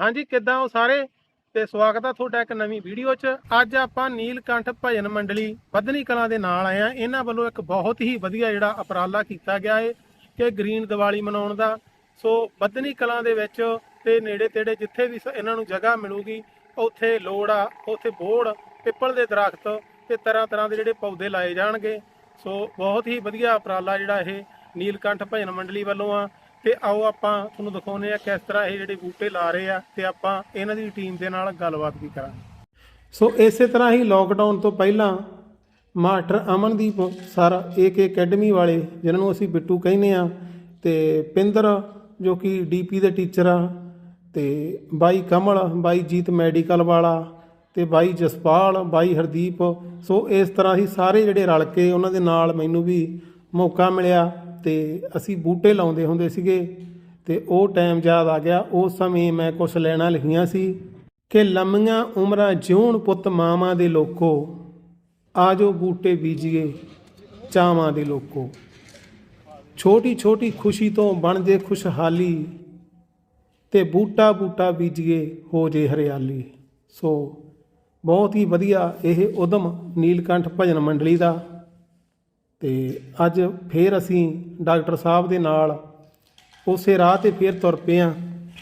ਹਾਂਜੀ, ਕਿੱਦਾਂ ਹੋ ਸਾਰੇ? ਤੇ ਸਵਾਗਤ ਆ ਤੁਹਾਡਾ ਇੱਕ ਨਵੀਂ ਵੀਡੀਓ 'ਚ। ਅੱਜ ਆਪਾਂ ਨੀਲਕੰਠ ਭਜਨ ਮੰਡਲੀ ਬੱਧਨੀ ਕਲਾਂ ਦੇ ਨਾਲ ਆਏ ਆ ਇਹਨਾਂ ਵੱਲੋਂ ਇੱਕ ਬਹੁਤ ਹੀ ਵਧੀਆ ਜਿਹੜਾ ਉਪਰਾਲਾ ਕੀਤਾ ਗਿਆ ਹੈ ਕਿ ਗ੍ਰੀਨ ਦੀਵਾਲੀ ਮਨਾਉਣ ਦਾ। ਸੋ ਬੱਧਨੀ ਕਲਾਂ ਦੇ ਵਿੱਚ ਤੇ ਨੇੜੇ ਤੇੜੇ ਜਿੱਥੇ ਵੀ ਸ- ਇਹਨਾਂ ਨੂੰ ਜਗ੍ਹਾ ਮਿਲੂਗੀ, ਉੱਥੇ ਲੋੜ ਆ ਉੱਥੇ ਬੋੜ ਪਿੱਪਲ ਦੇ ਦਰਖਤ ਤੇ ਤਰ੍ਹਾਂ ਤਰ੍ਹਾਂ ਦੇ ਜਿਹੜੇ ਪੌਦੇ ਲਾਏ ਜਾਣਗੇ। ਸੋ ਬਹੁਤ ਹੀ ਵਧੀਆ ਉਪਰਾਲਾ ਜਿਹੜਾ ਇਹ ਨੀਲਕੰਠ ਭਜਨ ਮੰਡਲੀ ਵੱਲੋਂ ਆ। ਤੇ ਆਓ ਆਪਾਂ ਤੁਹਾਨੂੰ ਦਿਖਾਉਂਦੇ ਆ ਕਿਸ ਤਰ੍ਹਾਂ ਇਹ ਜਿਹੜੇ ਬੂਟੇ ਲਾ ਰਹੇ ਆ ਤੇ ਆਪਾਂ ਇਹਨਾਂ ਦੀ ਟੀਮ ਦੇ ਨਾਲ ਗੱਲਬਾਤ ਵੀ ਕਰਾਂਗੇ। ਸੋ ਇਸੇ ਤਰ੍ਹਾਂ ਹੀ ਲੋਕਡਾਊਨ ਤੋਂ ਪਹਿਲਾਂ master Amandeep sir AK academy ਵਾਲੇ, ਜਿਨ੍ਹਾਂ ਨੂੰ ਅਸੀਂ ਬਿੱਟੂ ਕਹਿੰਦੇ ਆ ਤੇ ਪਿੰਦਰ, ਜੋ ਕਿ ਡੀਪੀ ਦੇ ਟੀਚਰ ਆ, ਤੇ ਬਾਈ ਕਮਲ, ਬਾਈ ਜੀਤ ਮੈਡੀਕਲ ਵਾਲਾ, ਤੇ ਬਾਈ ਜਸਪਾਲ, ਬਾਈ ਹਰਦੀਪ। ਸੋ ਇਸ ਤਰ੍ਹਾਂ ਹੀ ਸਾਰੇ ਜਿਹੜੇ ਰਲ ਕੇ ਉਹਨਾਂ ਦੇ ਨਾਲ ਮੈਨੂੰ ਵੀ ਮੌਕਾ ਮਿਲਿਆ। ਤੇ ਅਸੀਂ ਬੂਟੇ ਲਾਉਂਦੇ ਹੁੰਦੇ ਸੀਗੇ ਤੇ ਉਹ ਟਾਈਮ ਯਾਦ ਆ ਗਿਆ ਉਸ ਸਮੇਂ ਮੈਂ ਕੁਝ ਲੈਣਾ ਲਿਖੀਆਂ ਸੀ ਕਿ ਲੰਮੀਆਂ ਉਮਰਾਂ ਜਿਉਣ ਪੁੱਤ ਮਾਵਾਂ ਦੇ ਲੋਕੋ, ਆਜੋ ਬੂਟੇ ਬੀਜੀਏ ਚਾਵਾਂ ਦੇ ਲੋਕੋ। ਛੋਟੀ ਛੋਟੀ ਖੁਸ਼ੀ ਤੋਂ ਬਣ ਜੇ ਖੁਸ਼ਹਾਲੀ ਤੇ ਬੂਟਾ ਬੂਟਾ ਬੀਜੀਏ ਹੋ ਜੇ ਹਰਿਆਲੀ। ਸੋ ਬਹੁਤ ਹੀ ਵਧੀਆ ਇਹ ਉਦਮ ਨੀਲਕੰਠ ਭਜਨ ਮੰਡਲੀ ਦਾ ਤੇ ਅੱਜ ਫੇਰ ਅਸੀਂ ਡਾਕਟਰ ਸਾਹਿਬ ਦੇ ਨਾਲ ਉਸੇ ਰਾਹ ਤੇ ਫੇਰ ਤੁਰ ਪਏ ਆ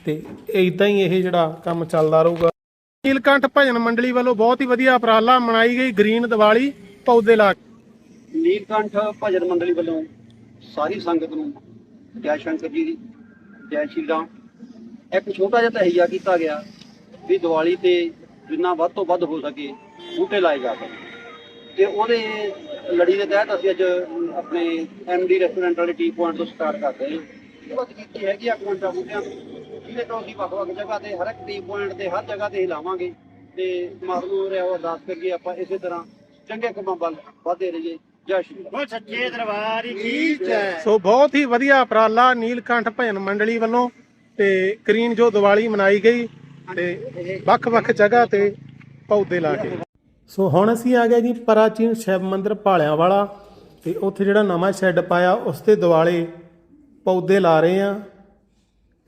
ਤੇ ਇਦਾਂ ਹੀ ਇਹ ਜਿਹੜਾ ਕੰਮ ਚੱਲਦਾ ਰਹੂਗਾ। ਨੀਲਕੰਠ ਭਜਨ ਮੰਡਲੀ ਵੱਲੋਂ ਬਹੁਤ ਹੀ ਵਧੀਆ ਉਪਰਾਲਾ ਮਨਾਈ ਗਈ ਗ੍ਰੀਨ ਦੀਵਾਲੀ ਪੌਦੇ ਲਾ ਕੇ। ਨੀਲਕੰਠ ਭਜਨ ਮੰਡਲੀ ਵੱਲੋਂ ਸਾਰੀ ਸੰਗਤ ਨੂੰ ਜੈ ਸ਼ੰਕਰ ਜੀ ਦੀ ਜੈ ਸ਼੍ਰੀ ਰਾਮ। ਇੱਕ ਛੋਟਾ ਜਿਹਾ ਤਹਈਆ ਕੀਤਾ ਗਿਆ ਵੀ ਦੀਵਾਲੀ ਤੇ ਜਿੰਨਾ ਵੱਧ ਤੋਂ ਵੱਧ ਹੋ ਸਕੇ ਬੂਟੇ ਲਾਏ ਜਾ ਸਕਣ। ਤੇ ਉਹਦੇ ਲੜੀ ਦੇ ਤਹਿਤ ਅਸੀਂ ਅੱਜ ਆਪਣੇ ਐਮਡੀ ਰੈਸਟੋਰੈਂਟ ਵਾਲੇ ਟੀ ਪੁਆਇੰਟ ਤੋਂ ਸਟਾਰਟ ਕਰਦੇ ਹਾਂ। ਸ਼ੁਰੂਆਤ ਕੀਤੀ ਹੈਗੀ ਆ ਕੁਆਂਟਾ ਬੂਟਿਆਂ ਤੋਂ ਜਿਹਦੇ ਤੋਂ ਅਸੀਂ ਵੱਖ-ਵੱਖ ਜਗ੍ਹਾ ਤੇ ਹਰ ਇੱਕ ਟੀ ਪੁਆਇੰਟ ਤੇ ਹਰ ਜਗ੍ਹਾ ਤੇ ਹੀ ਲਾਵਾਂਗੇ। ਤੇ ਮਾਰੂ ਨੂੰ ਰਿਹਾ ਅਰਦਾਸ ਕਰੀਏ ਆਪਾਂ ਇਸੇ ਤਰ੍ਹਾਂ ਚੰਗੇ ਕੰਮਾਂ ਵੱਲ ਵਧਦੇ ਰਹੀਏ। ਜੈ ਸ਼੍ਰੀ ਰਾਮ ਸੱਚੇ ਦਰਬਾਰ ਕੀ ਜੈ ਸੋ ਬਹੁਤ ਹੀ ਵਧੀਆ ਉਪਰਾਲਾ ਨੀਲਕੰਠ ਭਜਨ ਮੰਡਲੀ ਵੱਲੋਂ ਤੇ ਗ੍ਰੀਨ ਜੋ ਦੀਵਾਲੀ ਮਨਾਈ ਗਈ ਤੇ ਵੱਖ-ਵੱਖ ਜਗ੍ਹਾ ਤੇ ਪੌਦੇ ਲਾ ਕੇ। ਸੋ ਹੁਣ ਅਸੀਂ ਆ ਗਏ ਜੀ ਪ੍ਰਾਚੀਨ ਸ਼ਿਵ ਮੰਦਿਰ ਭਾਲਿਆਂ ਵਾਲਾ ਤੇ ਉੱਥੇ ਜਿਹੜਾ ਨਵਾਂ ਸ਼ੈੱਡ ਪਾਇਆ, ਉਸ ਤੇ ਦਿਵਾਲੇ ਪੌਦੇ ਲਾ ਰਹੇ ਆ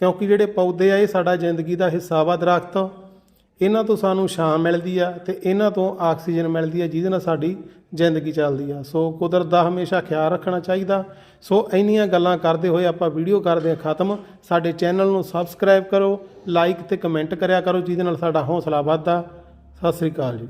ਕਿਉਂਕਿ ਜਿਹੜੇ ਪੌਦੇ ਆ, ਇਹ ਸਾਡਾ ਜ਼ਿੰਦਗੀ ਦਾ ਹਿੱਸਾ ਵਾ ਦਰਖਤ। ਇਹਨਾਂ ਤੋਂ ਸਾਨੂੰ ਛਾਂ ਮਿਲਦੀ ਆ ਤੇ ਇਹਨਾਂ ਤੋਂ ਆਕਸੀਜਨ ਮਿਲਦੀ ਆ, ਜਿਹਦੇ ਨਾਲ ਸਾਡੀ ਜ਼ਿੰਦਗੀ ਚੱਲਦੀ ਆ। ਸੋ ਕੁਦਰਤ ਦਾ ਹਮੇਸ਼ਾ ਖਿਆਲ ਰੱਖਣਾ ਚਾਹੀਦਾ। ਸੋ ਇੰਨੀਆਂ ਗੱਲਾਂ ਕਰਦੇ ਹੋਏ ਆਪਾਂ ਵੀਡੀਓ ਕਰਦੇ ਹਾਂ ਖਤਮ। ਸਾਡੇ ਚੈਨਲ ਨੂੰ ਸਬਸਕ੍ਰਾਈਬ ਕਰੋ, ਲਾਈਕ ਤੇ ਕਮੈਂਟ ਕਰਿਆ ਕਰੋ, ਜਿਹਦੇ ਨਾਲ ਸਾਡਾ ਹੌਸਲਾ ਵੱਧਦਾ। ਸਤਿ ਸ੍ਰੀ ਅਕਾਲ ਜੀ।